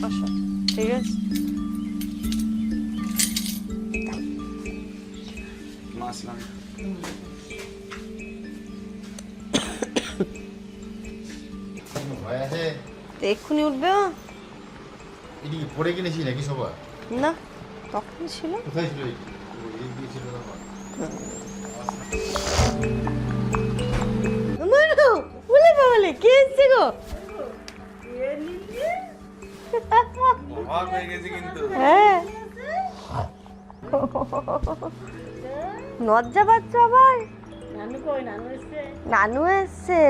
বসো ঠিক আছে? এক্ষুনি উঠবে ও? এটি কি পড়ে কিনেছি নাকি সবার? না তখন ছিল। কোথায় ছিল কে এসছে গো? হয়ে গেছে কিন্তু। হ্যাঁ। লজ্জা পাচ্ছ আবার? নানু এসছে।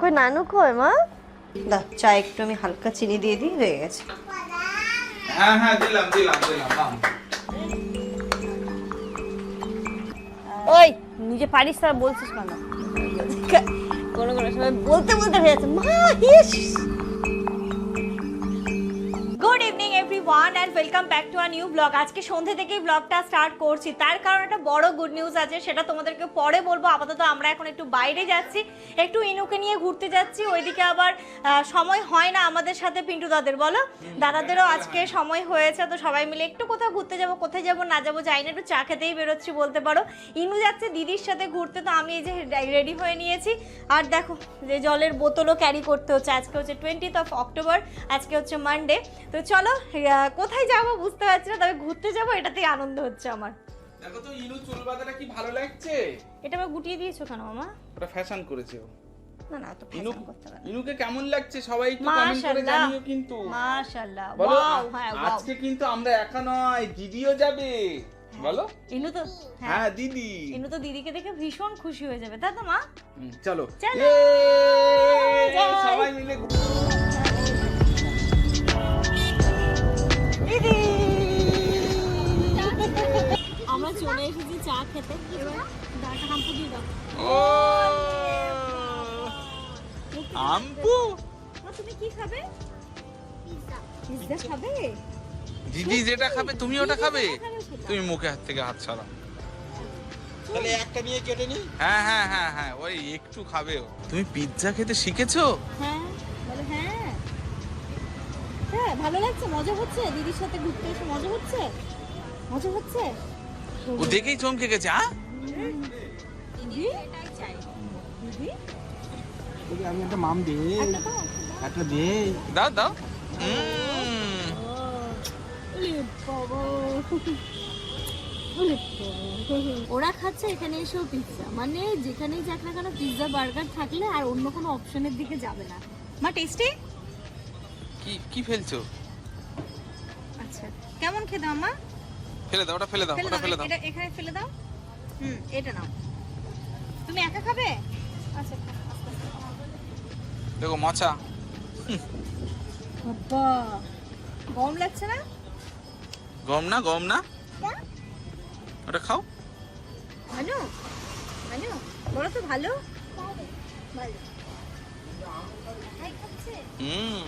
কই নানু কই মা? দা চা একটু আমি হালকা চিনি দিয়ে দিই হয়ে গেছে। হ্যাঁ হ্যাঁ দিলাম দিলাম দিলাম ওই নিজে পারিস তার বলছিস কেন? কোনো কোনো সময় বলতে বলতে হয়ে যাচ্ছে। মা ইস! Everyone and welcome back to a new blog আজকে সন্ধে থেকেই ব্লগটা স্টার্ট করছি। তার কারণ একটা বড় গুড নিউজ আছে, সেটা তোমাদেরকে পরে বলব। আপাতত আমরা এখন একটু বাইরে যাচ্ছি। একটু ইনুকে নিয়ে ঘুরতে যাচ্ছি। ওইদিকে আবার সময় হয় না আমাদের সাথে, পিন্টু দাদের, বলো? দাদাদেরও আজকে সময় হয়েছে, তো সবাই মিলে একটু কোথাও ঘুরতে যাব, কোথায় যাব, না যাব যাই না, একটু চা খেতেই বেরোচ্ছি বলতে পারো। ইনু যাচ্ছে দিদির সাথে ঘুরতে, তো আমি এই যে রেডি হয়ে নিয়েছি। আর দেখো, যে জলের বোতলও ক্যারি করতে হচ্ছে। আজকে হচ্ছে টোয়েন্টিথ অফ অক্টোবর আজকে হচ্ছে মানডে তো চলো কোথায় যাব বুঝতে পারছি না তবে ঘুরতে যাব এটাতেই আনন্দ হচ্ছে আমার। দেখো তো ইনু চুল বাঁধাটা কি ভালো লাগছে? এটা আবার গুটিয়ে দিয়েছ কেন মামা? ওটা ফ্যাশন করেছে ও। না না তো ফ্যাশন করতে পারো ইনুকে কেমন লাগছে? সবাই একটু কমেন্ট করে জানিও কিন্তু। মাশাআল্লাহ ওয়াও হ্যাঁ ওয়াও। আজকে কিন্তু আমরা একা নয় দিদিও যাবে। বলো। ইনু তো হ্যাঁ। হ্যাঁ দিদি। ইনু তো দিদিকে দেখে ভীষণ খুশি হয়ে যাবে। তাই তো মা চলো। চলো। সবাই মিলে চলে এসেছি চা খেতে। এবার হাম্পু দিয়ে দাও। ও! আম্পু তুমি কি খাবে? পিৎজা খাবে? দিদি যেটা খাবে তুমি ওটা খাবে? তুমি মুখে হাত থেকে হাত ছাড়া তাহলে একটা নিয়ে কেটে নি হ্যাঁ হ্যাঁ হ্যাঁ হ্যাঁ ওই একটু খাবে ও। তুমি পিৎজা খেতে শিখেছো? হ্যাঁ বলো হ্যাঁ। হ্যাঁ ভালো লাগছে মজা হচ্ছে? দিদির সাথে ঘুরতে এসে মজা হচ্ছে? মজা হচ্ছে? ও দেখেই চমকে গেছে দিদি আমি একটা মাম দে। একটা দে। দাও দাও। ওরা খাচ্ছে এখানে এসেও পিৎজা মানে যেখানেই যাক না কেন পিৎজা বার্গার থাকলে আর অন্য কোনো অপশনের দিকে যাবে না। মা টেস্টি কি কি ফেলছো? আচ্ছা কেমন খেতে আমা ফেলে দাও ওটা ফেলে দাও ওটা ফেলে দাও। এটা এখানে ফেলে দাও। হুম এটা নাও। তুমি একা খাবে? আচ্ছা দেখো মচা। বাবা গরম লাগছে না? গম না গম না? ওটা খাও। ভালো ভালো বলো তো ভালো? ভালো। হুম।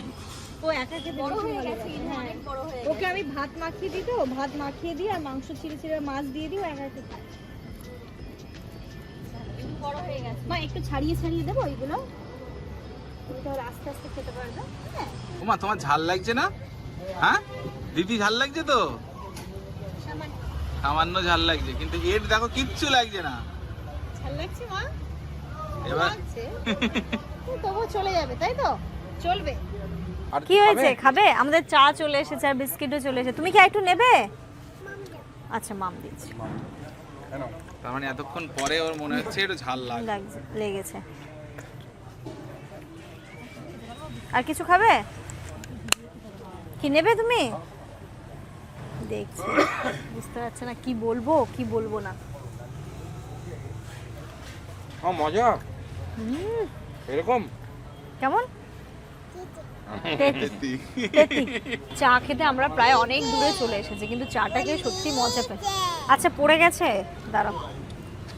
ও একা খেতে বড় হয়ে গেছে অনেক বড় হয়ে ওকে আমি ভাত মাখিয়ে দিই তো ভাত মাখিয়ে দিই আর মাংস ছিঁড়ে ছিঁড়ে মাছ দিয়ে দিই ও একা খেতে খায় বড় হয়ে গেছে। মা একটু ছাড়িয়ে ছাড়িয়ে দেবো ওইগুলো? আস্তে আস্তে খেতে পারবে। হ্যাঁ। ওমা তোমার ঝাল লাগছে না? হ্যাঁ? দিদি ঝাল লাগছে তো? সামান্য। ঝাল লাগছে কিন্তু এর দেখো কিচ্ছু লাগছে না। ঝাল লাগছে মা? এবার তবু চলে যাবে তাই তো? চলবে। কি হয়েছে? খাবে? আমাদের চা চলে এসেছে আর বিস্কিটও চলে এসেছে। তুমি কি একটু নেবে? আচ্ছা মাম দিচ্ছি। তার মানে এতক্ষণ পরে ওর মনে হচ্ছে একটু ঝাল লাগছে। লাগছে আর কিছু খাবে? কি নেবে তুমি? দেখছি। বুঝতে পারছে না কি বলব কি বলব না। ও মজা। হুম, এরকম? কেমন। চা খেতে আমরা প্রায় অনেক দূরে চলে এসেছি কিন্তু চাটাকে সত্যি মজা পাই আচ্ছা পড়ে গেছে? দাঁড়াও।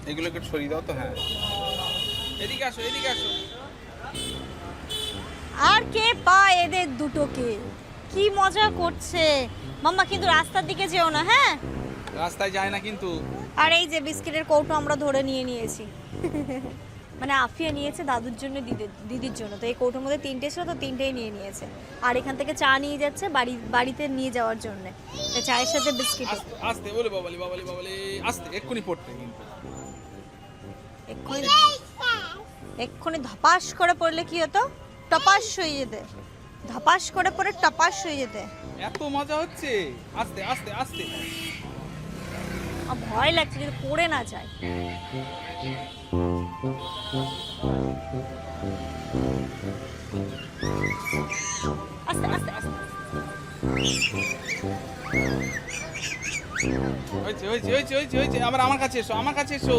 এগুলোকে একটু সরিয়ে দাও তো হ্যাঁ। এদিকে আসো এদিকে আসো। আর কে পায় এদের দুটোকে? কি মজা করছে। মাম্মা কিন্তু রাস্তার দিকে যেও না হ্যাঁ? রাস্তায় যায় না কিন্তু। আর এই যে বিস্কিটের কৌটো আমরা ধরে নিয়ে নিয়েছি। মানে আফিয়া নিয়েছে দাদুর জন্য দিদির জন্য। তো এই কৌটোর মধ্যে তিনটে ছিল তো তিনটেই নিয়ে নিয়েছে। আর এখান থেকে চা নিয়ে যাচ্ছে বাড়ি বাড়িতে নিয়ে যাওয়ার জন্য। তো চায়ের সাথে বিস্কিট। আস্তে আস্তে বলে বাবালি বাবালি বাবালি আস্তে এক্ষুনি পড়তে কিন্তু। এক্ষুনি এক্ষুনি ধপাস করে পড়লে কি হতো? টপাস হয়ে যেতে। ধপাস করে পড়ে টপাস হয়ে যেতে। এত মজা হচ্ছে। আস্তে আস্তে আস্তে। ভয় লাগছে যদি পড়ে না যায়। আমার কাছে এসো, আমার কাছে এসো।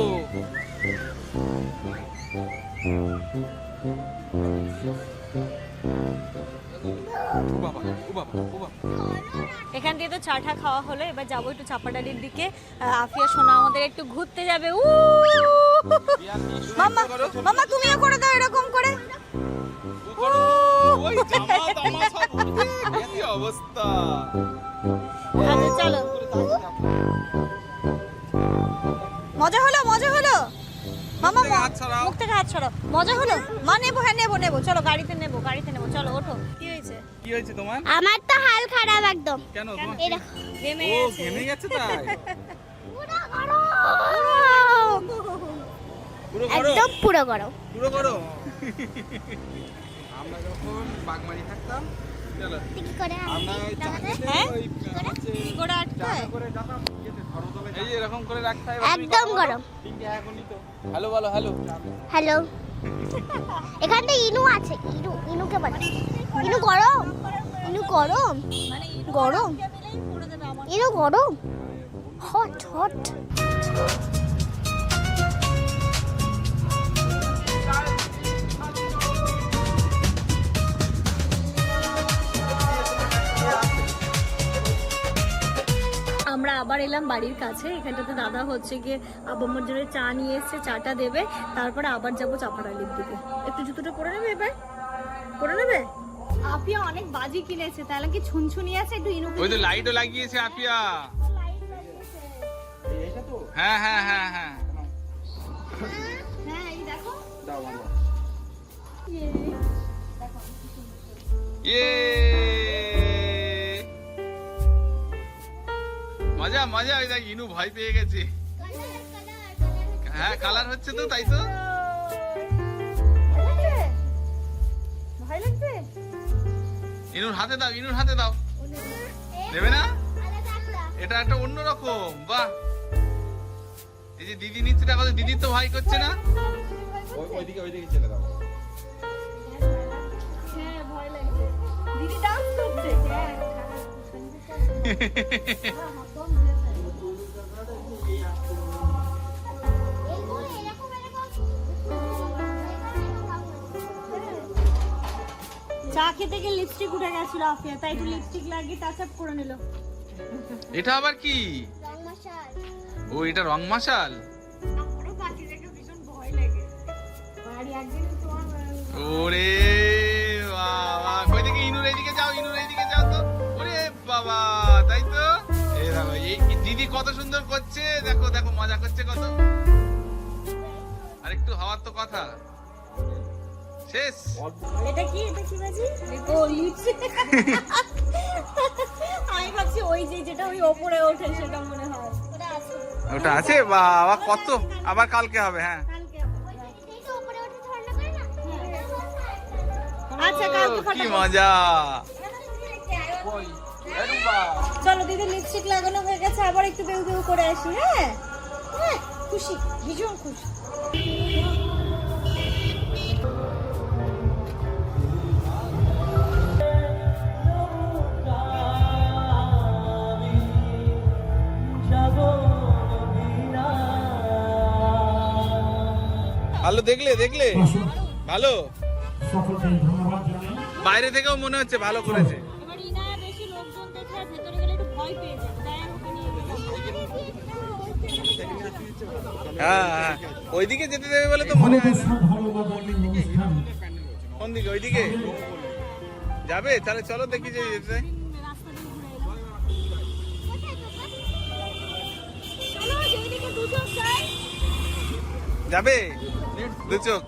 এখান দিয়ে তো চাটা খাওয়া হলো, এবার যাব একটু চাপাডালির দিকে। আফিয়া, সোনা, আমাদের একটু ঘুরতে যাবে। উ মাম্মা মাম্মা তুমিও করে দাও এরকম করে। করো, ওই জামা তামা সব উঠে, কি অবস্থা? আচ্ছা চলো। মজা হলো মজা হলো। মামা। মুখ থেকে হাত ছড়াও মজা হলো? মা নেব হ্যাঁ নেব নেব। চলো গাড়িতে নেব গাড়িতে নেব। চলো ওঠো। কি হয়েছে? কি হয়েছে তোমার? আমার তো হাল খারাপ একদম। কেন এই দেখো। ঘেমে গেছে ঘেমে গেছে তাই? পুরো একদম পুরো গরম। পুরো করো আমরা যখন বাগমারি থাকতাম হ্যাঁ? একদম গরম। হ্যালো বলো হ্যালো। হ্যালো। এখানটা ইনু আছে। ইনু ইনুকে বলো। ইনু গরম? ইনু গরম? মানে গরম? ইনু গরম? Hot hot. আমরা আবার এলাম বাড়ির কাছে। এখানটাতে দাদা হচ্ছে গিয়ে আবাম্মার জন্য চা নিয়ে এসছে চাটা দেবে। তারপরে আবার যাব চাপাডালির দিকে। একটু জুতোটা পরে নেবে এবার? পরে নেবে? আপিয়া অনেক বাজি কিনেছে তাহলে কি ছুনছুনি আছে একটু ইনুকে ওই তো লাইটও লাগিয়েছে আপিয়া। হ্যাঁ হ্যাঁ হ্যাঁ হ্যাঁ। হ্যাঁ এই দেখো। ইয়ে। মজা মজা ওই দেখ ইনু ভয় পেয়ে গেছে। হ্যাঁ কালার হচ্ছে তো তাই তো। ভয় লাগছে? ইনুর হাতে দাও ইনুর হাতে দাও। নেবে না? এটা একটা অন্যরকম বাহ। এই যে দিদি নিচ্ছে দেখো তো, দিদির তো ভয় করছে না। ওইদিকে ওইদিকে চলে দাও হ্যাঁ দিদি ডান্স করছে চা খেতে গিয়ে লিপস্টিক উঠে গেছিল আফিয়া তাই একটু লিপস্টিক লাগিয়ে টাচ করে নিল। এটা আবার কি? ও এটা রং মশাল ওরে বাবা কই দেখি ইনুর এইদিকে যাও ইনুর এইদিকে যাও তো। ওরে বাবা তাই তো? এই দেখো এই এই দিদি কত সুন্দর করছে দেখো দেখো মজা করছে কত। আর একটু হওয়ার তো কথা। শেষ। এটা কি? এটা কি বাজি? ও লিপস্টিক আমি ভাবছি ওই যে যেটা ওই ওপরে ওঠে সেটা মনে হয়। ওটা আছে। বাবা কত? আবার কালকে হবে হ্যাঁ। আচ্ছা কালকে কি মজা। চলো দিদি লিপস্টিক লাগানো হয়ে গেছে আবার একটু বেউ বেউ করে আসি হ্যাঁ? হ্যাঁ খুশি ভীষণ খুশি। দেখলে দেখলে? ভালো? বাইরে থেকেও মনে হচ্ছে ভালো করেছে। হ্যাঁ হ্যাঁ। ওইদিকে যেতে দেবে বলে তো মনে হয়। না কোন দিকে? ওইদিকে? যাবে? তাহলে চলো দেখি যে যেতে যাবে? দু চোখ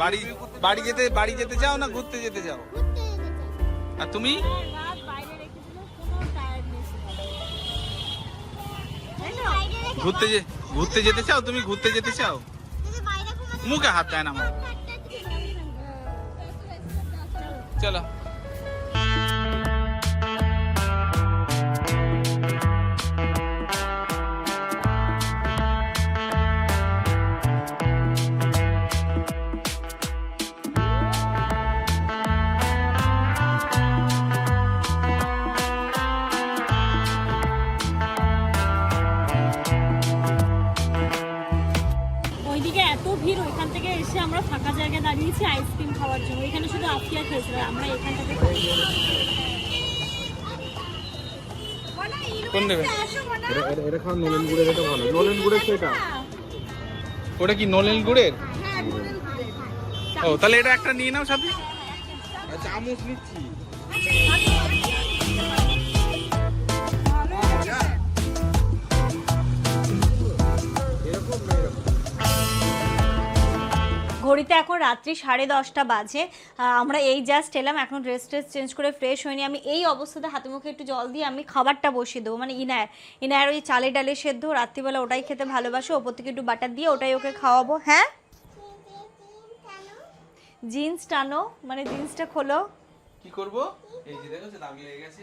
বাড়ি বাড়ি যেতে বাড়ি যেতে চাও না ঘুরতে যেতে চাও? আর তুমি? ঘুরতে ঘুরতে যেতে চাও? তুমি ঘুরতে যেতে চাও? মুখে হাত দেয় না আমার চলো। ওইখানে শুধু আফিয়া খেয়েছিল আমরা এখান থেকে কোন দেবে এটা এটা- এটা খাওয়া নলেন গুড়ের এটা ভালো। নলেন গুড়ের সেটা? ওটা কি নলেন গুড়ের ও তাহলে এটা একটা নিয়ে নাও সাথে। চামচ নিচ্ছি। ঘড়িতে এখন রাত্রি সাড়ে দশটা বাজে। আমরা এই জাস্ট এলাম এখন ড্রেস ট্রেস চেঞ্জ করে ফ্রেশ হয়নি আমি এই অবস্থাতে হাতে মুখে একটু জল দিয়ে আমি খাবারটা বসিয়ে দেবো। মানে ইনায়ের ইনায়ের ওই চালে ডালে সেদ্ধ রাত্রিবেলা ওটাই খেতে ভালোবাসো ওপর থেকে একটু বাটার দিয়ে ওটাই ওকে খাওয়াবো। হ্যাঁ? জিন্স টানো মানে জিন্সটা খোলো। কি করব? এই যে দেখো দাগ লেগে গেছে।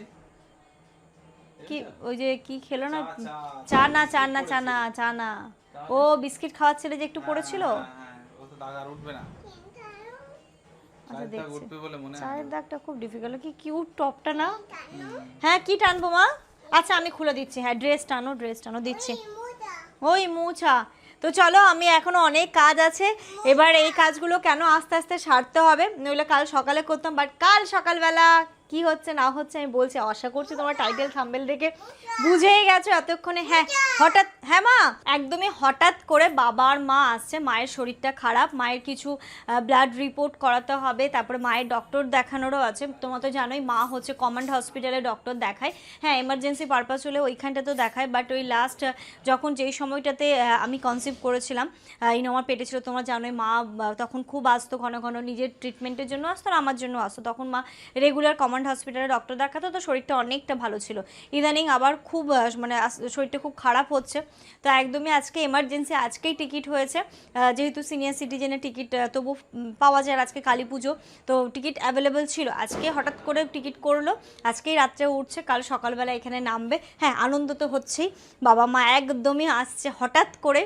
কি ওই যে কি খেলো না? চা, না চা না চা না চা না। ও বিস্কিট খাওয়াচ্ছিলে যে একটু পড়েছিল? হ্যাঁ, হ্যাঁ, তো দাগ আর উঠবে না। আচ্ছা চায়ের দাগটা খুব ডিফিকাল্ট কি কিউট টপটা না? হ্যাঁ কি টানবো মা? আচ্ছা আমি খুলে দিচ্ছি। হ্যাঁ ড্রেস টানো ড্রেস টানো দিচ্ছি। ওই মুছা তো চলো আমি এখনও অনেক কাজ আছে। এবার এই কাজগুলো কেন আস্তে আস্তে সারতে হবে? নইলে কাল সকালে করতাম বাট কাল সকালবেলা কি হচ্ছে, না হচ্ছে, আমি বলছি, আশা করছি তোমার টাইটেল থাম্বেল দেখে বুঝেই গেছো এতক্ষণে। হ্যাঁ হঠাৎ হ্যাঁ মা, একদমই হঠাৎ করে বাবার মা আসছে, মায়ের শরীরটা খারাপ, মায়ের কিছু ব্লাড রিপোর্ট করাতে হবে, তারপরে মায়ের ডক্টর দেখানোরও আছে। তোমার তো জানোই, মা হচ্ছে কমান্ড হসপিটালে ডক্টর দেখায়। হ্যাঁ এমার্জেন্সি পারপাস হলে ওইখানটা তো দেখায় বাট ওই লাস্ট যখন যেই সময়টাতে আমি কনসিভ করেছিলাম ইন আমার পেটে ছিল, তোমরা জানোই, মা তখন খুব আসতো, ঘন ঘন নিজের ট্রিটমেন্টের জন্য আসতো আর আমার জন্য আসতো। তখন মা রেগুলার কমান্ড হসপিটালে ডক্টর দেখাতো, তো শরীরটা অনেকটা ভালো ছিল। ইদানিং আবার খুব মানে শরীরটা খুব খারাপ হচ্ছে। তো একদমই আজকে এমার্জেন্সি আজকেই টিকিট হয়েছে। যেহেতু সিনিয়র সিটিজেনের টিকিট তবু পাওয়া যায় আজকে কালী পুজো। তো টিকিট অ্যাভেলেবেল ছিল। আজকে হঠাৎ করে টিকিট করল। আজকেই রাত্রে উঠছে, কাল সকালবেলা এখানে নামবে। হ্যাঁ আনন্দ তো হচ্ছেই। বাবা মা একদমই আসছে হঠাৎ করে।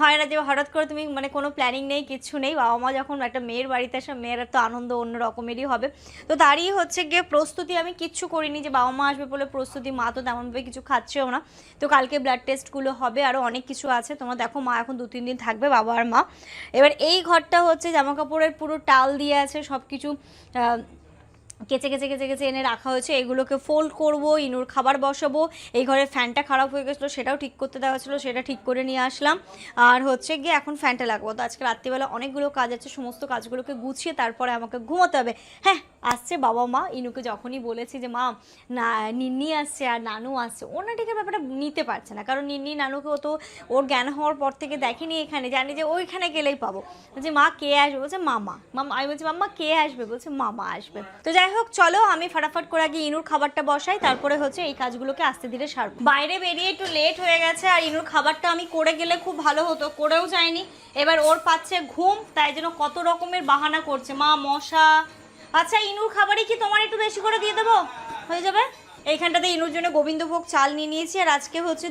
হয় না যে হঠাৎ করে তুমি মানে কোনো প্ল্যানিং নেই কিচ্ছু নেই। বাবা মা যখন একটা মেয়ের বাড়িতে আসে, মেয়ের তো আনন্দ অন্য রকমেরই হবে। তো তারই হচ্ছে গিয়ে প্রস্তুতি আমি কিচ্ছু করিনি যে বাবা মা আসবে বলে প্রস্তুতি, মা তো তেমনভাবে কিছু খাচ্ছেও না। তো কালকে ব্লাড টেস্টগুলো হবে আরও অনেক কিছু আছে। তোমরা দেখো, মা এখন দু তিন দিন থাকবে, বাবা আর মা। এবার এই ঘরটা হচ্ছে জামা কাপড়ের পুরো টাল দিয়ে আছে সব কিছু কেচে কেচে কেচে কেচে এনে রাখা হয়েছে। এগুলোকে ফোল্ড করব, ইনুর খাবার বসাবো। এই ঘরে ফ্যানটা খারাপ হয়ে গেছিল, সেটাও ঠিক করতে দেওয়া ছিল সেটা ঠিক করে নিয়ে আসলাম। আর হচ্ছে গিয়ে এখন ফ্যানটা লাগবো। তো আজকে রাত্রিবেলা অনেকগুলো কাজ আছে, সমস্ত কাজগুলোকে গুছিয়ে তারপরে আমাকে ঘুমোতে হবে। হ্যাঁ? আসছে, বাবা মা, ইনুকে যখনই বলেছি যে, মা, না, নিন্নি আসছে আর নানু আসছে ও না ঠিক ব্যাপারটা নিতে পারছে না। কারণ নিন্নি, নানুকে ও তো ওর জ্ঞান হওয়ার পর থেকে দেখেনি এখানে, জানি যে ওইখানে গেলেই পাবো। বলছে, মা, কে আসবে? বলছে, মামা। মামা, আমি বলছি, মাম্মা, কে আসবে? বলছে, মামা আসবে। তো যাই হোক, চলো, আমি ফাটাফাট করে আগে ইনুর খাবারটা বসাই, তারপরে হচ্ছে এই কাজগুলোকে আস্তে ধীরে সারবো। বাইরে বেরিয়ে একটু লেট হয়ে গেছে আর ইনুর খাবারটা আমি করে গেলে খুব ভালো হতো, করেও যায়নি। এবার ওর পাচ্ছে ঘুম, তাই জন্য কত রকমের বাহানা করছে। মা, মশা আচ্ছা ইনুর খাবারে কি তোমার একটু বেশি করে দিয়ে দেবো? হয়ে যাবে? এইখানটাতে ইনুর জন্য গোবিন্দভোগ চাল নিয়ে নিয়েছি, আর আজকে হচ্ছে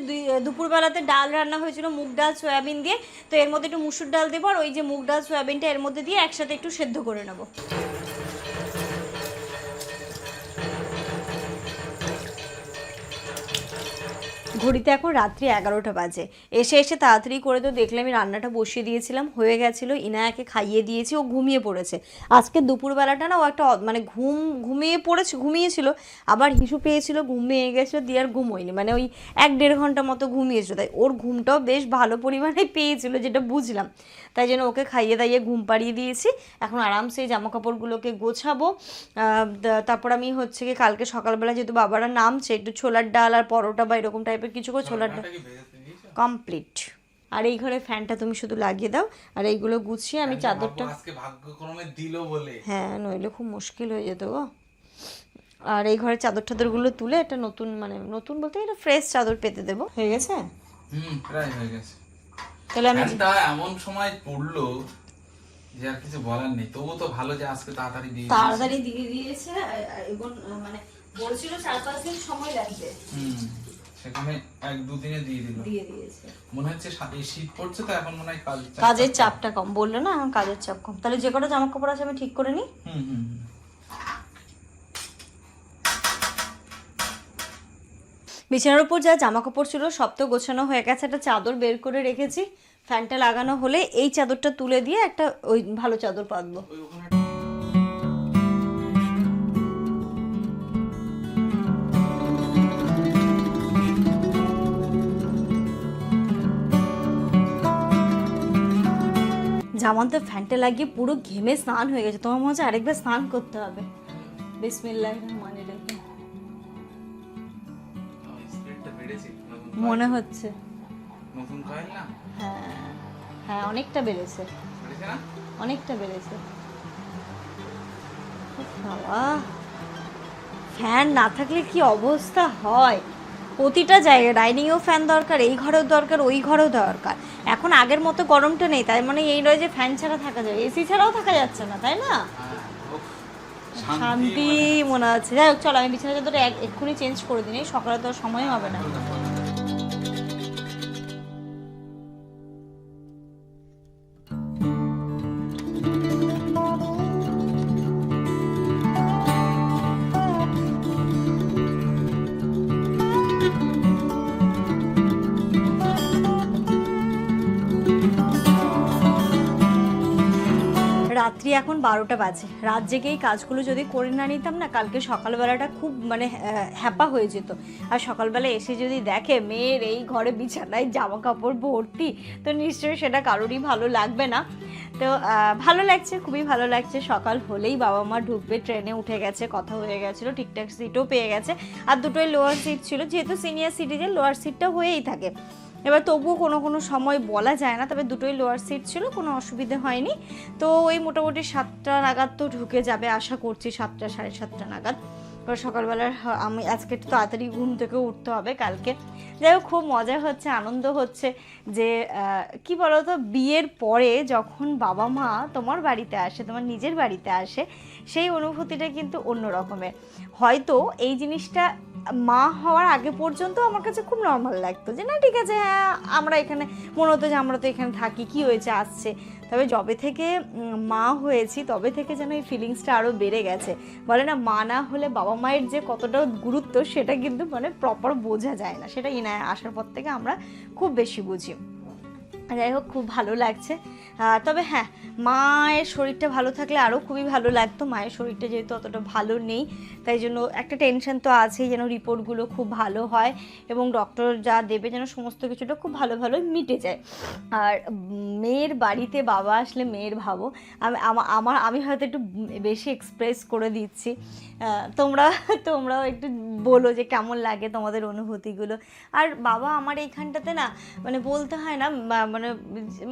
দুপুরবেলাতে ডাল রান্না হয়েছিল মুগ ডাল, সয়াবিন দিয়ে। তো এর মধ্যে একটু মুসুর ডাল দেবো, আর ওই যে মুগ ডাল, সয়াবিনটা এর মধ্যে দিয়ে একসাথে একটু সেদ্ধ করে নেব। ঘড়িতে এখন রাত্রি এগারোটা বাজে। এসে এসে তাড়াতাড়ি করে তো দেখলে আমি রান্নাটা বসিয়ে দিয়েছিলাম, হয়ে গেছিল, ইনায়াকে খাইয়ে দিয়েছি, ও ঘুমিয়ে পড়েছে। আজকে দুপুরবেলাটা না ও একটা মানে ঘুম, ঘুমিয়ে পড়েছে, ঘুমিয়েছিল, আবার হিসু পেয়েছিল, ঘুম ভেঙে গেছিল, দিয়ে আর ঘুমোয়নি। মানে ওই এক দেড় ঘণ্টা মতো ঘুমিয়েছিল, তাই ওর ঘুমটাও বেশ ভালো পরিমাণে পেয়েছিল, যেটা বুঝলাম। তাই জন্য ওকে খাইয়ে দাইয়ে ঘুম পাড়িয়ে দিয়েছি। এখন আরামসে এই জামা কাপড়গুলোকে গোছাবো তারপর আমি হচ্ছে কি কালকে সকালবেলা যেহেতু বাবারা নামছে একটু ছোলার ডাল আর পরোটা বা এরকম টাইপের কিছু করে ছোলার ডাল কমপ্লিট আর এই ঘরে ফ্যানটা তুমি শুধু লাগিয়ে দাও আর এইগুলো গুছিয়ে আমি চাদরটা আজকে ভাগ্যক্রমে দিল বলে। হ্যাঁ নইলে খুব মুশকিল হয়ে যেত গো। আর এই ঘরে চাদর টাদরগুলো তুলে একটা নতুন মানে নতুন বলতে একটা ফ্রেশ চাদর পেতে দেবো। হয়ে গেছে? হুম প্রায় হয়ে গেছে। তাহলে আমি এমন সময় পড়ল যে আর কিছু বলার নেই। তবু তো ভালো যে আজকে তাড়াতাড়ি দিয়ে তাড়াতাড়ি দিয়ে দিয়েছে এবং মানে বলছিল চার পাঁচ দিন সময় লাগবে। হুম সেখানে এক দুদিনে দিয়ে দিল। দিয়ে দিয়েছে। মনে হচ্ছে শীত পড়ছে তো এখন মনে হয় কাজের চাপটা কম। বলল না কাজের চাপ কম। তাহলে যে কটা জামা কাপড় আছে আমি ঠিক করে নিই? হুম হুম। বিছানার উপর যা জামা কাপড় ছিল, সব তো গোছানো হয়ে গেছে। একটা চাদর বের করে রেখেছি। ফ্যানটা লাগানো হলে এই চাদরটা তুলে দিয়ে একটা ওই ভালো চাদর পাতবো। ওই ওখানে জামান তো ফ্যানটা লাগিয়ে পুরো ঘেমে স্নান হয়ে গেছে। তোমার মনে হচ্ছে আরেকবার স্নান করতে হবে। বিসমিল্লাহ মনে হচ্ছে। নতুন কয়েল না? হ্যাঁ হ্যাঁ অনেকটা বেড়েছে। অনেকটা বেড়েছে। বাবা। ফ্যান না থাকলে কি অবস্থা হয়? প্রতিটা জায়গায় ডাইনিংয়েও ফ্যান দরকার এই ঘরেও দরকার ওই ঘরেও দরকার। এখন আগের মতো গরমটা নেই তাই মানে এই নয় যে ফ্যান ছাড়া থাকা যায় এসি ছাড়াও থাকা যাচ্ছে না তাই না? হ্যাঁ, শান্তি মনে হচ্ছে। যাই হোক চলো আমি বিছানা চাদর এক- এক্ষুনি চেঞ্জ করে দিন এই সকালে তো আর সময় হবে না। এখন বারোটা বাজে। রাত জেগে এই কাজগুলো যদি করে না নিতাম না, কালকে সকালবেলাটা খুব মানে হ্যাপা হয়ে যেত। আর সকালবেলা এসে যদি দেখে মেয়ের এই ঘরে বিছানায় জামা কাপড় ভর্তি, তো নিশ্চয়ই সেটা কারোরই ভালো লাগবে না। তো ভালো লাগছে, খুবই ভালো লাগছে। সকাল হলেই বাবা মা ঢুকবে, ট্রেনে উঠে গেছে, কথা হয়ে গেছিল, ঠিকঠাক সিটও পেয়ে গেছে। আর দুটোই লোয়ার সিট ছিল, যেহেতু সিনিয়র সিটিজেন লোয়ার সিটটা হয়েই থাকে। এবার তবুও কোনো কোনো সময় বলা যায় না, তবে দুটোই লোয়ার সিট ছিল, কোনো অসুবিধে হয়নি। তো ওই মোটামুটি সাতটা নাগাদ তো ঢুকে যাবে আশা করছি, সাতটা, সাড়ে সাতটা নাগাদ। এবার সকালবেলা হ- আমি আজকে একটু তাড়াতাড়ি ঘুম থেকে উঠতে হবে কালকে। যাই হোক, খুব মজা হচ্ছে, আনন্দ হচ্ছে যে কি বলতো, বিয়ের পরে যখন বাবা মা তোমার বাড়িতে আসে, তোমার নিজের বাড়িতে আসে, সেই অনুভূতিটা কিন্তু অন্য রকমের হয়তো এই জিনিসটা মা হওয়ার আগে পর্যন্ত আমার কাছে খুব নর্মাল লাগতো যে, না, ঠিক আছে হ্যাঁ আমরা এখানে, মনে হতো যে আমরা তো এখানে থাকি, কি হয়েছে, আসছে। তবে যবে থেকে মা হয়েছি, তবে থেকে যেন এই ফিলিংসটা আরও বেড়ে গেছে। বলে না, মা না হলে বাবা মায়ের যে কতটা গুরুত্ব, সেটা কিন্তু মানে প্রপার বোঝা যায় না। সেটা ইনায় আসার পর থেকে আমরা খুব বেশি বুঝি। যাই হোক, খুব ভালো লাগছে। তবে হ্যাঁ মায়ের শরীরটা ভালো থাকলে আরও খুবই ভালো লাগতো। মায়ের শরীরটা যেহেতু অতটা ভালো নেই, তাই জন্য একটা টেনশন তো আছেই যেন রিপোর্টগুলো খুব ভালো হয় এবং ডক্টর যা দেবে যেন সমস্ত কিছুটা খুব ভালো ভালো মিটে যায়। আর মেয়ের বাড়িতে বাবা আসলে মেয়ের ভাবো, আমি আমার, আমি হয়তো একটু বেশি এক্সপ্রেস করে দিচ্ছি। তোমরা, তোমরাও একটু বলো যে কেমন লাগে তোমাদের অনুভূতিগুলো। আর বাবা আমার এইখানটাতে না মানে বলতে হয় না মানে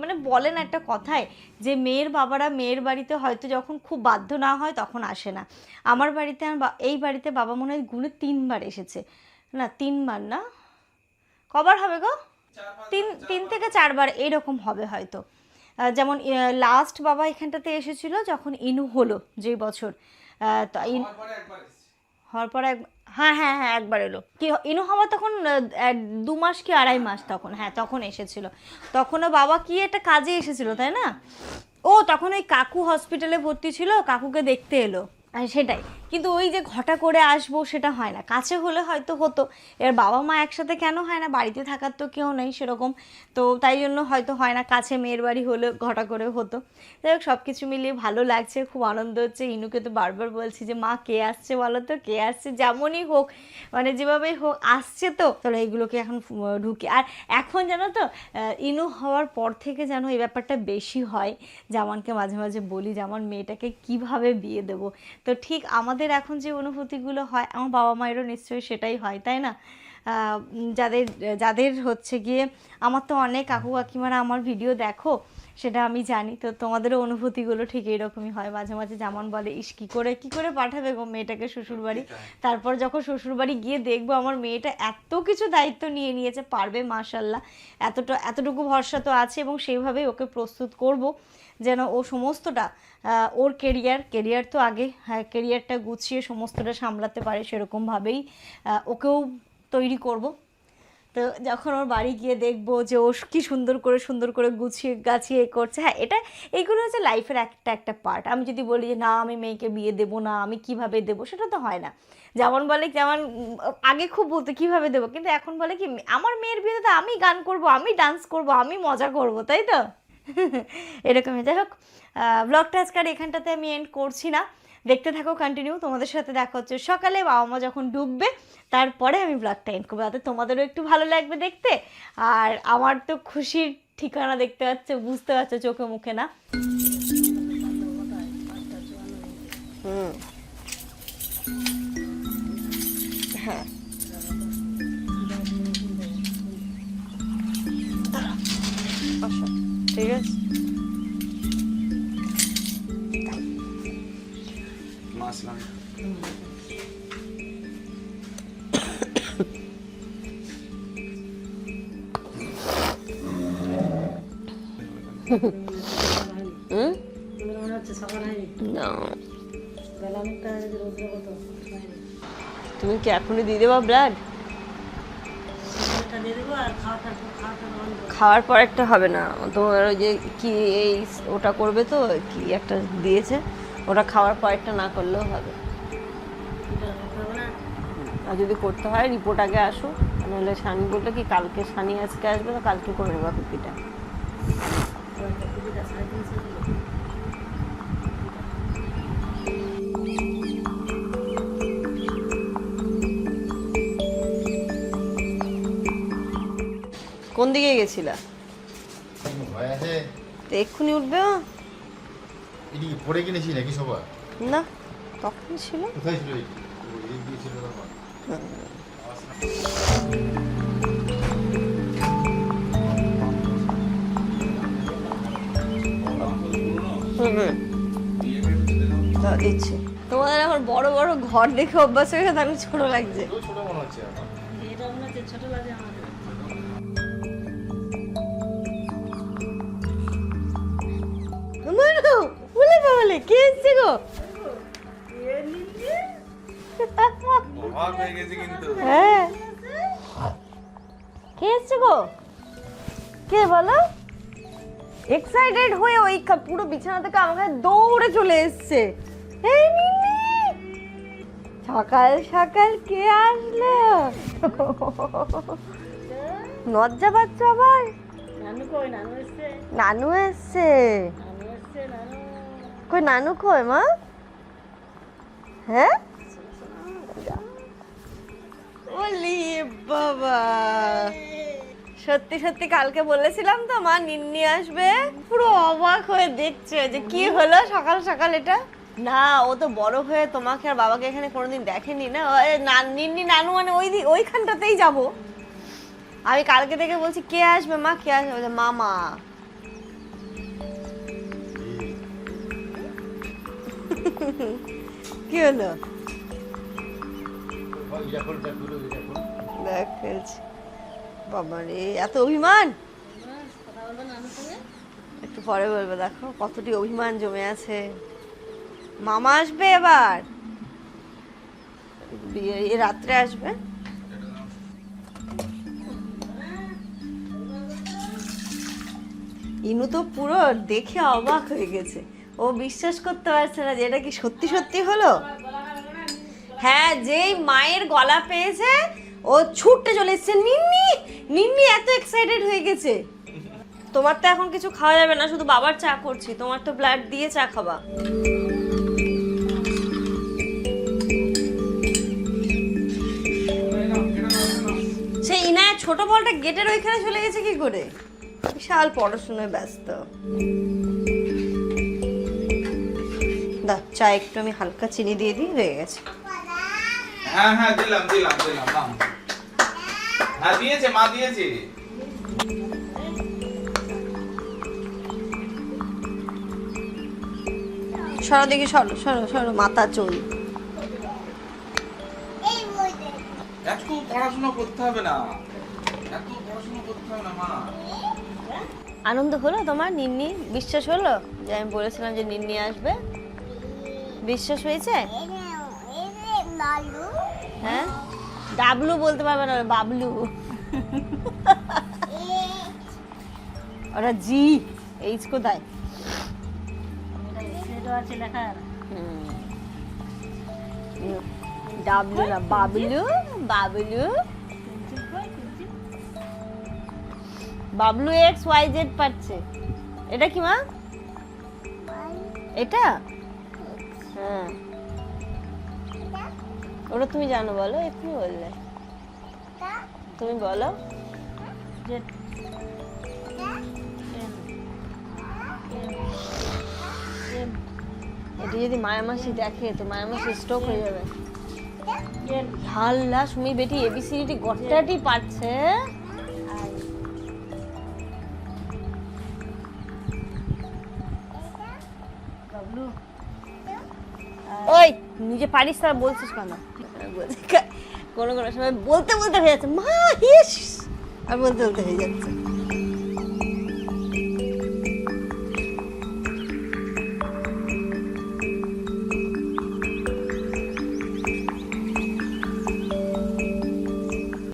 মানে বলেন একটা কথায় যে মেয়ের বাবারা মেয়ের বাড়িতে হয়তো যখন খুব বাধ্য না হয় তখন আসে না। আমার বাড়িতে আমার এই বাড়িতে বাবা মনে হয় গুণে তিনবার এসেছে। না তিনবার না? কবার হবে গো? তিন তিন থেকে চারবার এরকম হবে হয়তো। যেমন লাস্ট বাবা এখানটাতে এসেছিল যখন ইনু হলো যে বছর। তো হওয়ার পর এক হ্যাঁ হ্যাঁ হ্যাঁ একবার এলো। কি ইনোভা ইনু হওয়া তখন দু মাস কি আড়াই মাস তখন হ্যাঁ তখন এসেছিল। তখনও বাবা কি একটা কাজে এসেছিল, তাই না? ও তখন ওই কাকু হসপিটালে ভর্তি ছিল, কাকুকে দেখতে এলো। সেটাই। কিন্তু ওই যে ঘটা করে আসব সেটা হয় না। কাছে হলে হয়তো হতো। এর বাবা মা একসাথে কেন হয় না? বাড়িতে থাকার তো কেউ নেই সেরকম। তো তাই জন্য হয়তো হয় না। কাছে মেয়ের বাড়ি হলে ঘটা করে হতো। যাই হোক সব কিছু মিলিয়ে ভালো লাগছে, খুব আনন্দ হচ্ছে। ইনুকে তো বারবার বলছি যে, মা, কে আসছে বলো তো? কে আসছে? যেমনই হোক মানে যেভাবেই হোক, আসছে তো। চলো এইগুলোকে এখন ঢুকে। আর এখন জানো তো ইনু হওয়ার পর থেকে যেন এই ব্যাপারটা বেশি হয়। জামানকে মাঝে মাঝে বলি যে আমার মেয়েটাকে কীভাবে বিয়ে দেবো? তো ঠিক আমাদের এখন যে অনুভূতিগুলো হয় আমার বাবা মায়েরও নিশ্চয়ই সেটাই হয় তাই না? যাদের যাদের হচ্ছে গিয়ে আমার তো অনেক কাকু কাকিমারা আমার ভিডিও দেখো সেটা আমি জানি। তো তোমাদেরও অনুভূতিগুলো ঠিক এইরকমই হয়। মাঝে মাঝে যেমন বলে ইস কী করে কী করে পাঠাবে গো মেয়েটাকে শ্বশুরবাড়ি? তারপর যখন শ্বশুরবাড়ি গিয়ে দেখব আমার মেয়েটা এত কিছু দায়িত্ব নিয়ে নিয়েছে পারবে মাশাল্লাহ এতটা এতটুকু ভরসা তো আছে এবং সেইভাবেই ওকে প্রস্তুত করব। যেন ও সমস্তটা ওর কেরিয়ার কেরিয়ার তো আগে হ্যাঁ কেরিয়ারটা গুছিয়ে সমস্তটা সামলাতে পারে সেরকমভাবেই ওকেও তৈরি করব। তো যখন ওর বাড়ি গিয়ে দেখব যে ও কি সুন্দর করে সুন্দর করে গুছিয়ে, গাছিয়ে করছে হ্যাঁ এটা এইগুলো হচ্ছে লাইফের একটা একটা পার্ট আমি যদি বলি যে, না, আমি মেয়েকে বিয়ে দেবো না, আমি কীভাবে দেবো? সেটা তো হয় না। যেমন বলে, যেমন, আগে খুব বলতো, কীভাবে দেবো? কিন্তু এখন বলে কি, আমার মেয়ের বিয়েতে আমি গান করব, আমি ডান্স করব, আমি মজা করব তাই তো? এরকমই। যাই হোক ব্লগটা আজকে আর এখানটাতে আমি এন্ড করছি না। দেখতে থাকো কন্টিনিউ তোমাদের সাথে দেখা হচ্ছে সকালে বাবা মা যখন ডুববে তারপরে আমি ব্লগটা এন্ড করব। তাতে তোমাদেরও একটু ভালো লাগবে দেখতে। আর আমার তো খুশির ঠিকানা দেখতে পাচ্ছে বুঝতে পারছ চোখে মুখে না। হুম। হ্যাঁ। বসো, ঠিক আছে মাসলাম তুমি কি এখনই দিয়ে দেবা ব্লাড খাওয়ার পর একটা হবে না। তোমার ওই যে কি এই ওটা করবে তো কি একটা দিয়েছে ওটা খাওয়ার পর একটা না করলেও হবে। আর যদি করতে হয় রিপোর্ট আগে আসো নাহলে সানি বললে কি কালকে সানি আজকে আসবে তো কালকে করে নেবা পিপিটা কোন দিকে গেছিলা? তো এক্ষুনি উঠবে এদিকে পড়ে কিনেছি নাকি সবার? না তখন ছিল। কোথায় ছিল এটি ও, ছিল না দিচ্ছি। তোমাদের এখন বড় বড় ঘর দেখে অভ্যাস হয়ে গেছে আমি ছোট লাগছে। ছোট মনে হচ্ছে আমার। মানু বলে? কে এসছে গো? হয়ে গেছে কিন্তু। হ্যাঁ। কে এসছে গো? কে বলো? এক্সাইটেড হয়ে ওই পুরো বিছানা থেকে আমার কাছে দৌড়ে চলে এসছে। এই সকাল সকাল কে আসলো? লজ্জা পাচ্ছ আবার? নানু এসছে। কই নানু কই মা? হ্যাঁ? ওলি বাবা। সত্যি সত্যি কালকে বলেছিলাম তো মা নিন্নি আসবে। পুরো অবাক হয়ে দেখছে যে কি হলো সকাল সকাল এটা। না ও তো বড় হয়ে তোমাকে আর বাবাকে এখানে কোনোদিন দেখেনি না। নিন্নি নানু মানে ওই দি- ওইখানটাতেই যাব। আমি কালকে থেকে বলছি কে আসবে মা? কে আসবে? বলছে, মামা। কি হলো। দেখ, ফেলছি। বাবা রে, এত অভিমান! একটু পরে বলবে, দেখো কতটি অভিমান জমে আছে। মামা আসবে এবার? এ রাত্রে আসবে? ইনু তো পুরো দেখে অবাক হয়ে গেছে। ও বিশ্বাস করতে পারছে না যে এটা কি সত্যি সত্যি হলো? হ্যাঁ যেই মায়ের গলা পেয়েছে, ও ছুটতে চলে এসছে। নিন্নি নিন্নি এত এক্সাইটেড হয়ে গেছে। তোমার তো এখন কিছু খাওয়া যাবে না, শুধু বাবার চা করছি। তোমার তো ব্লাড দিয়ে চা খাবা। সেই ইনায় ছোট বলটা গেটের ওইখানে চলে গেছে কি করে? বিশাল পড়াশোনায় ব্যস্ত। দা চা একটু আমি হালকা চিনি দিয়ে দিই হয়ে গেছে। হ্যাঁ হ্যাঁ দিলাম দিলাম দিলাম হ্যাঁ দিয়েছে মা দিয়েছে। সরো দেখি সরো সরো সরো মাথা চুল। এত পড়াশোনা করতে হবে না। এত পড়াশোনা করতে হবে না মা। আনন্দ হলো তোমার নিন্নি? বিশ্বাস হলো? যে আমি বলেছিলাম যে নিন্নি আসবে। বিশ্বাস হয়েছে। হ্যাঁ? ডাবলু বলতে পারবে না বাবলু ওরা জি এইচ কোথায়? ডাবলু না Bablu Bablu Bablu X Y Z পাচ্ছে। এটা কি মা? এটা? হ্যাঁ। ওটা তুমি জানো বলো এক্ষুনি বললে। তুমি বলো। এটা যদি মায়ামাসি দেখে, তো মায়ামাসি স্ট্রোক হয়ে যাবে। হাল্লা সুমি বেটি এবিসিডি গট্টাটি পাচ্ছে। নিজে পারিস না বলছিস কেন? কোনো কোনো সময় বলতে বলতে হয়ে যাচ্ছে, মা ইস আর বলতে বলতে হয়ে যাচ্ছে।